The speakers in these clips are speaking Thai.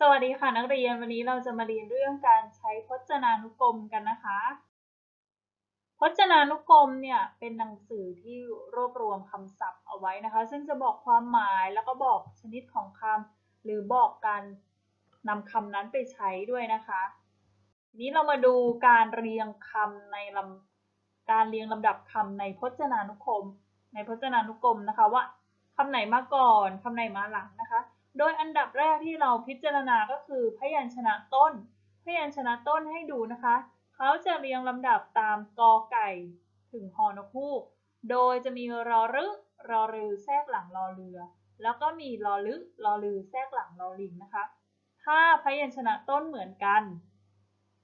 สวัสดีค่ะนักเรียนวันนี้เราจะมาเรียนเรื่องการใช้พจนานุกรมกันนะคะ พจนานุกรมเนี่ยเป็นหนังสือที่รวบรวมคำศัพท์เอาไว้นะคะ ซึ่งจะบอกความหมายแล้วก็บอกชนิดของคำหรือบอกการนำคำนั้นไปใช้ด้วยนะคะนี้เรามาดูการเรียงคำในลำการเรียงลำดับคำในพจนานุกรม ในพจนานุกรมนะคะว่าคำไหนมาก่อนคำไหนมาหลังนะคะ โดยอันดับแรกที่เราพิจารณาก็คือพยัญชนะต้น พยัญชนะต้นให้ดูนะคะ เขาจะเรียงลำดับตามกอไก่ ถึงฮอนกฮูก โดยจะมีรอรึรอรือแทรกหลังรอเรือ แล้วก็มีรอลึรอลือแทรกหลังรอลิงนะคะ ถ้าพยัญชนะต้นเหมือนกัน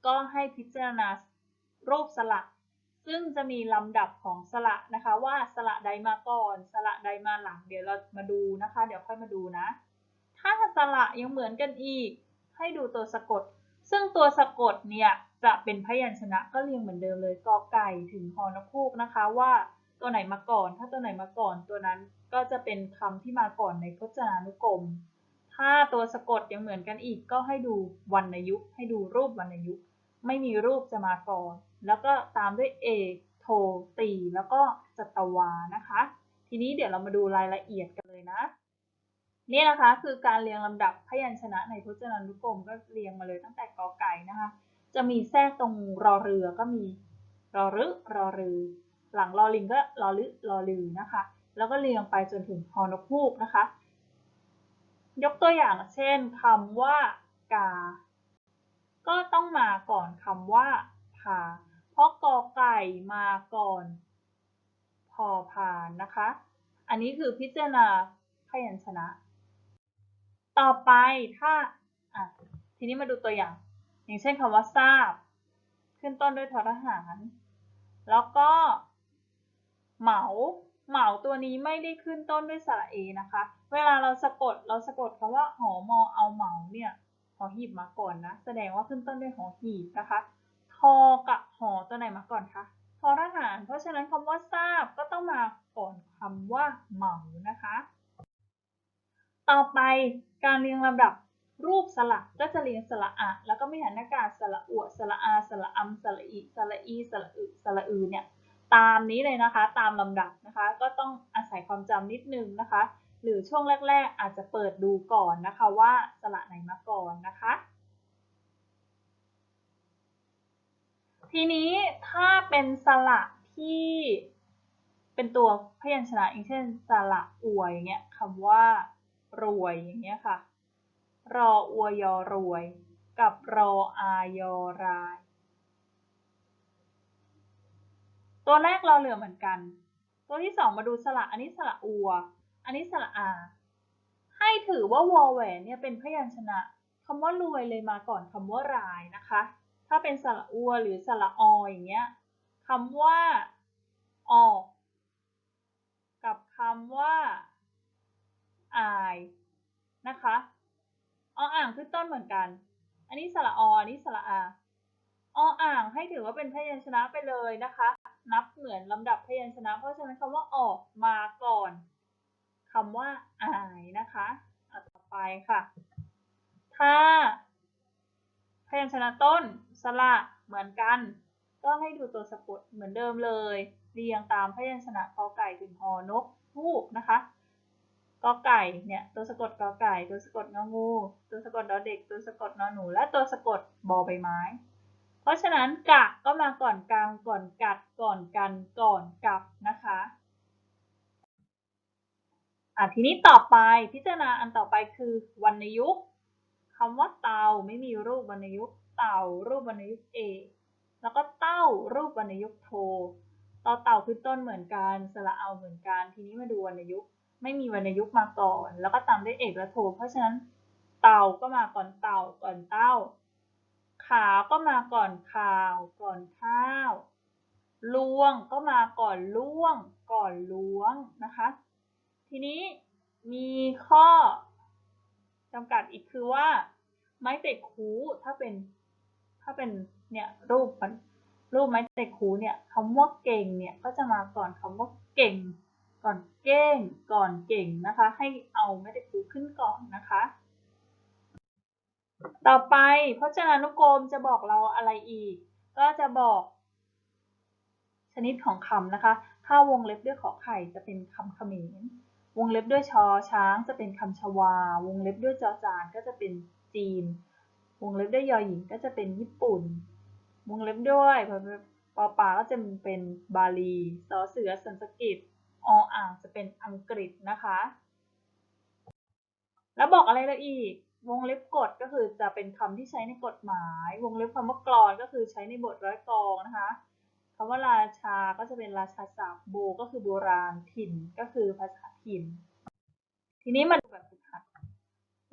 ก็ให้พิจารณารูปสระซึ่งจะมีลำดับของสระนะคะว่าสระใดมาก่อน สระใดมาหลัง เดี๋ยวเรามาดูนะคะ เดี๋ยวค่อยมาดูนะ ถ้าสระยังเหมือนกันอีก ให้ดูตัวสะกด ซึ่งตัวสะกดเนี่ยจะเป็นพยัญชนะก็เรียงเหมือนเดิมเลยกอไก่ถึงฮอนกฮูกนะคะว่าตัวไหนมาก่อน ถ้าตัวไหนมาก่อนตัวนั้นก็จะเป็นคำที่มาก่อนในพจนานุกรม ถ้าตัวสะกดยังเหมือนกันอีกก็ให้ดูวรรณยุกต์ให้ดูรูปวรรณยุกต์ไม่มีรูปจะมาก่อน แล้วก็ตามด้วยเอกโทตี แล้วก็จัตวานะคะ ทีนี้เดี๋ยวเรามาดูรายละเอียดกันเลยนะ นี่นะคะคือการเรียงลำดับพยัญชนะในพจนานุกรมก็เรียงมาเลยตั้งแต่กอไก่นะคะ จะมีแทรกตรงรอเรือก็มีรอรึรอรือ หลังรอลิงก็รอลึรอลือนะคะ แล้วก็เรียงไปจนถึงฮอนกฮูกนะคะ ยกตัวอย่างเช่นคำว่ากา ก็ต้องมาก่อนคำว่าพา เพราะกอไก่มาก่อน พอพานนะคะ อันนี้คือพิจารณาพยัญชนะ ต่อไปถ้าทีนี้มาดูตัวอย่าง อย่างเช่นคำว่าทราบ ขึ้นต้นด้วยทอทหาร แล้วก็ เหมา เหมาตัวนี้ไม่ได้ขึ้นต้นด้วยสระเอนะคะ เวลาเราสะกดเราสะกดคำว่าหอมอเอาเหมาเนี่ยหอหีบมาก่อนนะ แสดงว่าขึ้นต้นด้วยหอหีบนะคะ ทอกับหอตัวไหนมาก่อนคะทอทหาร เพราะฉะนั้นคำว่าทราบก็ต้องมาก่อนคำว่าเหมานะคะ ต่อไปการเรียงลำดับรูปสระก็จะเรียงสระอะ แล้วก็ไม่หันอากาศสระอวสระอาสระอัมสระอิสระอีสระอึสระอือเนี่ยตามนี้เลยนะคะตามลำดับนะคะ ก็ต้องอาศัยความจำนิดนึงนะคะ หรือช่วงแรก ๆ อาจจะเปิดดูก่อนนะคะว่าสระไหนมาก่อนนะคะ ทีนี้ถ้าเป็นสระที่เป็นตัวพยัญชนะอย่างเช่นสระอวยอย่างเงี้ยคำว่า รวยอย่างเงี้ยค่ะ รออวยอรวย กับรออายอราย ตัวแรกเราเหลือเหมือนกัน ตัวที่สองมาดูสระอันนี้สระอัว อันนี้สระอา ให้ถือว่าวอแหวนเนี่ยเป็นพยัญชนะคำว่ารวยเลยมาก่อนคำว่ารายนะคะ ถ้าเป็นสระอัวหรือสระออย่างเงี้ยคำว่าออก กับคำว่า อายนะคะออ่าง ขึ้นต้นเหมือนกัน อันนี้สระออันนี้สระอาออ่างให้ถือว่าเป็นพยัญชนะไปเลยนะคะ นับเหมือนลำดับพยัญชนะ เพราะฉะนั้นคำว่าออกมาก่อนคำว่าอายนะคะอะต่อไปค่ะ ถ้า พยัญชนะต้นสระเหมือนกัน ก็ให้ดูตัวสะกดเหมือนเดิมเลย เรียงตามพยัญชนะกอไก่ถึงฮอนกฮูกนะคะ กอไก่เนี่ยตัวสะกดกอไก่ ตัวสะกดงองู ตัวสะกดดอเด็ก ตัวสะกดนอหนู และตัวสะกดบอใบไม้ เพราะฉะนั้นกะก็มาก่อนกลางก่อนกัดก่อนกันก่อนกับนะคะอะทีนี้ต่อไปพิจารณาอันต่อไปคือวรรณยุกต์คำว่าเตาไม่มีรูปวรรณยุกต์เต่ารูปวรรณยุกต์เอแล้วก็เต้ารูปวรรณยุกต์โทต่อเต่าคือต้นเหมือนกันสระเอาเหมือนกัน ทีนี้มาดูวรรณยุกต์ ไม่มีวรรณยุกต์มาก่อน แล้วก็ตามด้วยเอกและโท เพราะฉะนั้นเต่าก็มาก่อนเต่าก่อนเต้า ขาวก็มาก่อนข่าว ก่อนข้าวล่วงก็มาก่อนล่วง ก่อนล้วงนะคะ ทีนี้มีข้อจำกัดอีกคือว่า ไม้เตะคูถ้าเป็นถ้าเป็นเนี่ยรูปมันรูปไม้เตะคูเนี่ยคำว่าเก่งเนี่ยก็จะมาก่อนคำว่าเก่ง ก่อนเก้ง ก่อนเก่งนะคะ ให้เอาไม่ได้คูขึ้นก่อนนะคะ ต่อไปพจนานุกรมจะบอกเราอะไรอีก ก็จะบอก ชนิดของคำนะคะ ถ้าวงเล็บด้วยขอไข่จะเป็นคำเขมร วงเล็บด้วยชอช้างจะเป็นคำชวา วงเล็บด้วยจอจานก็จะเป็นจีน วงเล็บด้วยยอหญิงก็จะเป็นญี่ปุ่น วงเล็บด้วยปอปาก็จะเป็นบาลีสอเสือสันสกฤต ออ่างจะเป็นอังกฤษนะคะ แล้วบอกอะไรเราอีก วงเล็บกฎก็คือจะเป็นคำที่ใช้ในกฎหมาย วงเล็บคำว่ากลอนก็คือใช้ในบทร้อยกลองนะคะคำว่าราชาก็จะเป็นราชาศัพท์โบก็คือโบราณถิ่นก็คือภาษาถิ่น ทีนี้มาดูแบบฝึกหัด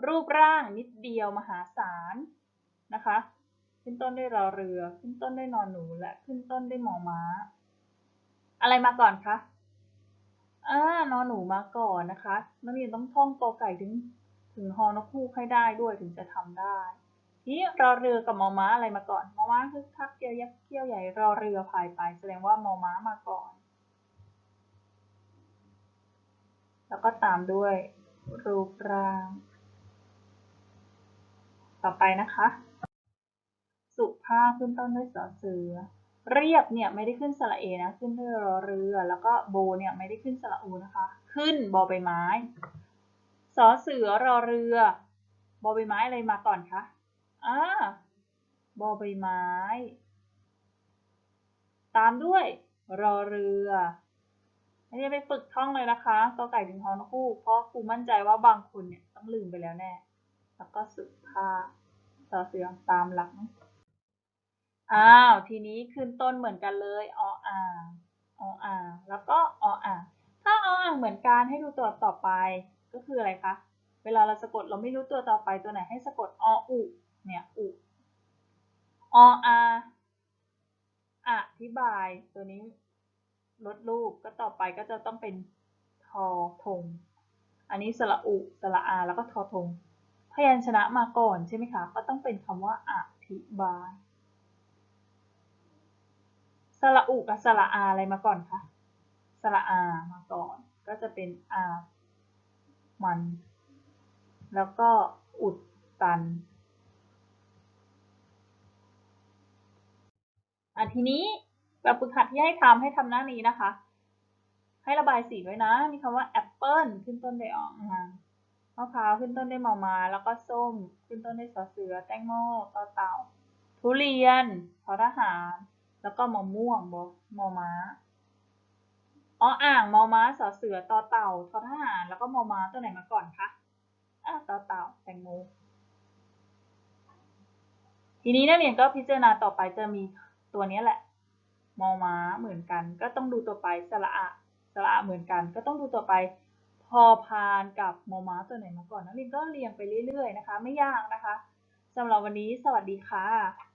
รูปร่างนิดเดียวมหาศาลนะคะขึ้นต้นด้วยรอเรือ ขึ้นต้นด้วยนอนหนู และขึ้นต้นด้วยหมอม้า อะไรมาก่อนคะ อ่านอนหนูมาก่อนนะคะ นักเรียนต้องท่องกอไก่ถึงถึงฮอนกฮูกให้ได้ด้วยถึงจะทำได้ทีนี้รอเรือกับมอม้าอะไรมาก่อน มอม้าคือทักเกียวยักษ์เกี้ยวใหญ่รอเรือพายไป แสดงว่ามอม้ามาก่อน แล้วก็ตามด้วยรูปร่าง ต่อไปนะคะ สุภาพขึ้นต้นด้วยสอเสือ เรียบเนี่ยไม่ได้ขึ้นสระเอนะ ขึ้นด้วยรอเรือ แล้วก็โบเนี่ยไม่ได้ขึ้นสระอูนะคะ ขึ้นบอใบไม้ สอเสือรอเรือบอใบไม้อะไรมาก่อนคะอ่าบอใบไม้ ตามด้วย รอเรืออันนี้ไปฝึกท่องเลยนะคะกอไก่ถึงฮอนคู่ เพราะครูมั่นใจว่าบางคนเนี่ยต้องลืมไปแล้วแน่ แล้วก็สุภาพสอเสือตามหลัง อ้าว ทีนี้ขึ้นต้นเหมือนกันเลยออ่างออ่างแล้วก็ออ่างถ้าออ่างเหมือนกันให้ดูตัวต่อไปก็คืออะไรคะ เวลาเราสะกดเราไม่รู้ตัวต่อไปตัวไหนให้สะกดออุเนี่ยอุออาอธิบายตัวนี้ลดรูปก็ต่อไปก็จะต้องเป็นทอทง อันนี้สระอุสระอาแล้วก็ทอทง พยัญชนะมาก่อนใช่ไหมคะ ก็ต้องเป็นคำว่าอธิบาย สระอุกับสระอาอะไรมาก่อนคะ สระอามาก่อน ก็จะเป็นอามัน แล้วก็อุดตันอะทีนี้แบบฝึกหัดที่ให้ทำให้ทำหน้านี้นะคะ ให้ระบายสีด้วยนะ มีคำว่าแอปเปิลขึ้นต้นด้วยออ่างมะพร้าวขึ้นต้นด้วยมอมา แล้วก็ส้ม ขึ้นต้นด้วยสอเสือ แตงโมต่อเต่า ทุเรียนทอทหาร แล้วก็มะม่วงบมอม้าอ๋ออ่างมอม้าสอเสือต่อเต่าทอทหารแล้วก็มอม้าตัวไหนมาก่อนคะอะต่อเต่าแตงโมทีนี้นักเรียนก็พิจารณาต่อไปจะมีตัวนี้แหละมอม้าเหมือนกัน ก็ต้องดูตัวไปสระอะสระอะเหมือนกัน ก็ต้องดูตัวไปพอพานกับมอม้าตัวไหนมาก่อนนักเรียนก็เรียงไปเรื่อยๆนะคะ ไม่ยากนะคะสำหรับวันนี้สวัสดีค่ะ